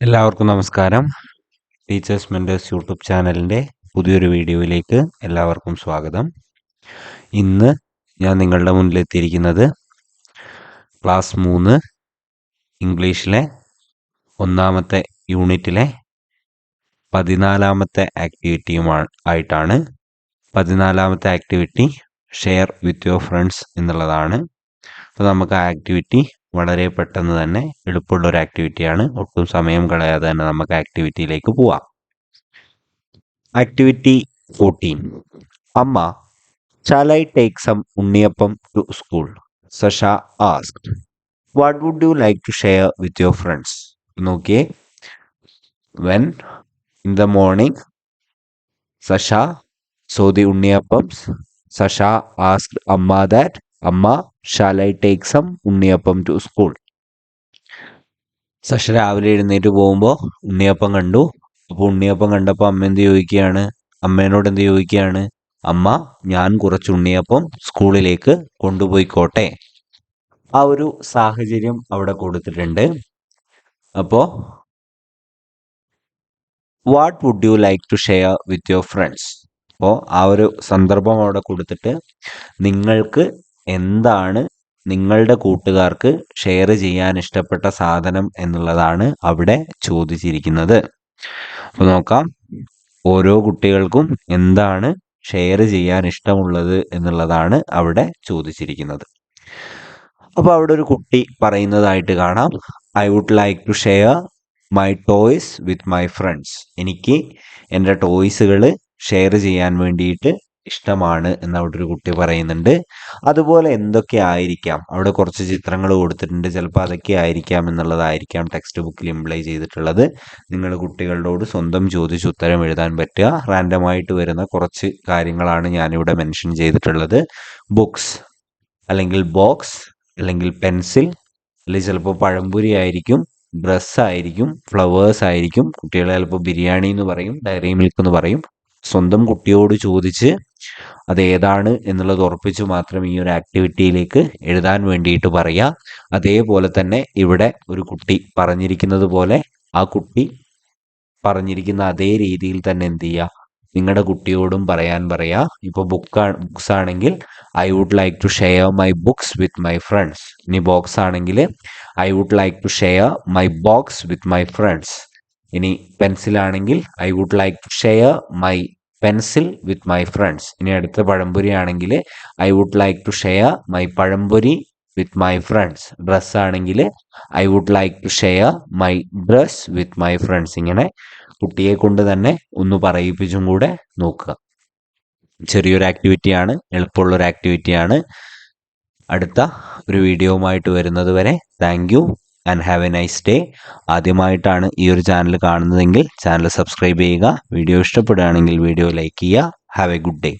എല്ലാവർക്കും നമസ്കാരം. Teachers mentors YouTube ചാനലിന്റെ പുതിയൊരു വീഡിയോയിലേക്ക് എല്ലാവർക്കും സ്വാഗതം. ഇന്ന് ഞാൻ നിങ്ങളുടെ മുന്നിലെത്തിയിരിക്കുന്നത് ക്ലാസ് മൂന്ന് ഇംഗ്ലീഷിലെ ഒന്നാമത്തെ യൂണിറ്റിലെ പതിനാലാമത്തെ ആക്ടിവിറ്റിയുമാണ് ആയിട്ടാണ്. പതിനാലാമത്തെ activity share with your friends എന്നുള്ളതാണ്. അപ്പോൾ നമുക്ക് ആക്ടിവിറ്റി വളരെ പെട്ടെന്ന് തന്നെ എളുപ്പമുള്ള ഒരു ആക്ടിവിറ്റിയാണ് ഒട്ടും സമയം കളയാതെ തന്നെ നമുക്ക് ആക്ടിവിറ്റിയിലേക്ക് പോവാം. Activity fourteen amma shall I take some unniyappam to school Sasha asked what would you like to share with your friends നോക്കിയേ. When in the morning Sasha so the unniyappam? Sasha asked amma that amma shall I take some unniyappam to school Sasha രാവിലെ എഴുന്നേറ്റ് പോകുമ്പോൾ ഉണ്ണിയപ്പം കണ്ടു. അപ്പോൾ ഉണ്ണിയപ്പം കണ്ടപ്പോൾ അമ്മ എന്ത് ചോദിക്കുകയാണ്? അമ്മേനോട് എന്ത് ചോദിക്കുകയാണ്? അമ്മ ഞാൻ കുറച്ച് ഉണ്ണിയപ്പം സ്കൂളിലേക്ക് കൊണ്ടുപോയിക്കോട്ടെ. ആ ഒരു സാഹചര്യം അവിടെ കൊടുത്തിട്ടുണ്ട്. അപ്പോൾ what would you like to share with your friends അപ്പോൾ ആ ഒരു സന്ദർഭം അവിടെ കൊടുത്തിട്ട് നിങ്ങൾക്ക് എന്താണ് നിങ്ങളുടെ കൂട്ടുകാർക്ക് ഷെയർ ചെയ്യാൻ ഇഷ്ടപ്പെട്ട സാധനം എന്നുള്ളതാണ് അവിടെ ചോദിച്ചിരിക്കുന്നത്. അപ്പോൾ നോക്കാം. ഓരോ കുട്ടികൾക്കും എന്താണ് ഷെയർ ചെയ്യാൻ ഇഷ്ടമുള്ളത് എന്നുള്ളതാണ് അവിടെ ചോദിച്ചിരിക്കുന്നത്. അപ്പോൾ അവിടെ ഒരു കുട്ടി പറയുന്നതായിട്ട് കാണാം. I would like to share my toys with my friends എനിക്ക് എന്റെ ടോയ്സുകൾ ഷെയർ ചെയ്യാൻ വേണ്ടിയിട്ട് ഇഷ്ടമാണ് എന്ന് അവിടെ ഒരു കുട്ടി പറയുന്നുണ്ട്. അതുപോലെ എന്തൊക്കെ ആയിരിക്കാം? അവിടെ കുറച്ച് ചിത്രങ്ങൾ കൊടുത്തിട്ടുണ്ട്. ചിലപ്പോൾ അതൊക്കെ ആയിരിക്കാം എന്നുള്ളതായിരിക്കാം ടെക്സ്റ്റ് ബുക്കിൽ ഇംപ്ലൈ ചെയ്തിട്ടുള്ളത്. നിങ്ങൾ കുട്ടികളോട് സ്വന്തം ചോദിച്ച് ഉത്തരം എഴുതാൻ പറ്റുക. റാൻഡമായിട്ട് വരുന്ന കുറച്ച് കാര്യങ്ങളാണ് ഞാനിവിടെ മെൻഷൻ ചെയ്തിട്ടുള്ളത്. ബുക്സ് അല്ലെങ്കിൽ ബോക്സ് അല്ലെങ്കിൽ പെൻസിൽ അല്ലെങ്കിൽ ചിലപ്പോൾ പഴംപുരി ആയിരിക്കും ഡ്രസ്സ് ആയിരിക്കും ഫ്ലവേഴ്സ് ആയിരിക്കും. കുട്ടികളെ ചിലപ്പോൾ ബിരിയാണി എന്ന് പറയും ഡയറി മിൽക്ക് എന്ന് പറയും. സ്വന്തം കുട്ടിയോട് ചോദിച്ച് അത് ഏതാണ് എന്നുള്ളത് ഉറപ്പിച്ചു മാത്രം ഈ ഒരു ആക്ടിവിറ്റിയിലേക്ക് എഴുതാൻ വേണ്ടിയിട്ട് പറയുക അതേപോലെ തന്നെ ഇവിടെ ഒരു കുട്ടി പറഞ്ഞിരിക്കുന്നത് പോലെ ആ കുട്ടി പറഞ്ഞിരിക്കുന്ന അതേ രീതിയിൽ തന്നെ എന്ത് ചെയ്യുക നിങ്ങളുടെ കുട്ടിയോടും പറയാൻ പറയാ. ഇപ്പോൾ ബുക്ക് ബുക്സ് ആണെങ്കിൽ I would like to share my books with my friends. ഇനി ബോക്സ് ആണെങ്കിൽ I would like to share my box with my friends. ഇനി പെൻസിൽ ആണെങ്കിൽ I would like to share my pencil with my friends ഇനി അടുത്ത പഴംപൊരി ആണെങ്കിൽ I would like to share my pazhampori with my friends dress ആണെങ്കിൽ I would like to share my dress with my friends ഇങ്ങനെ കുട്ടിയെ കൊണ്ട് തന്നെ ഒന്ന് പറയിപ്പിച്ചും കൂടെ നോക്കുക. ചെറിയൊരു ആക്ടിവിറ്റിയാണ് എളുപ്പമുള്ളൊരു ആക്ടിവിറ്റിയാണ് അടുത്ത ഒരു വീഡിയോവുമായിട്ട് വരുന്നത് വരെ. Thank and have a nice day ആദ്യമായിട്ടാണ് ഈ ഒരു ചാനൽ കാണുന്നതെങ്കിൽ ചാനൽ സബ്സ്ക്രൈബ് ചെയ്യുക. വീഡിയോ ഇഷ്ടപ്പെടുകയാണെങ്കിൽ വീഡിയോ ലൈക്ക് ചെയ്യുക. Have a good day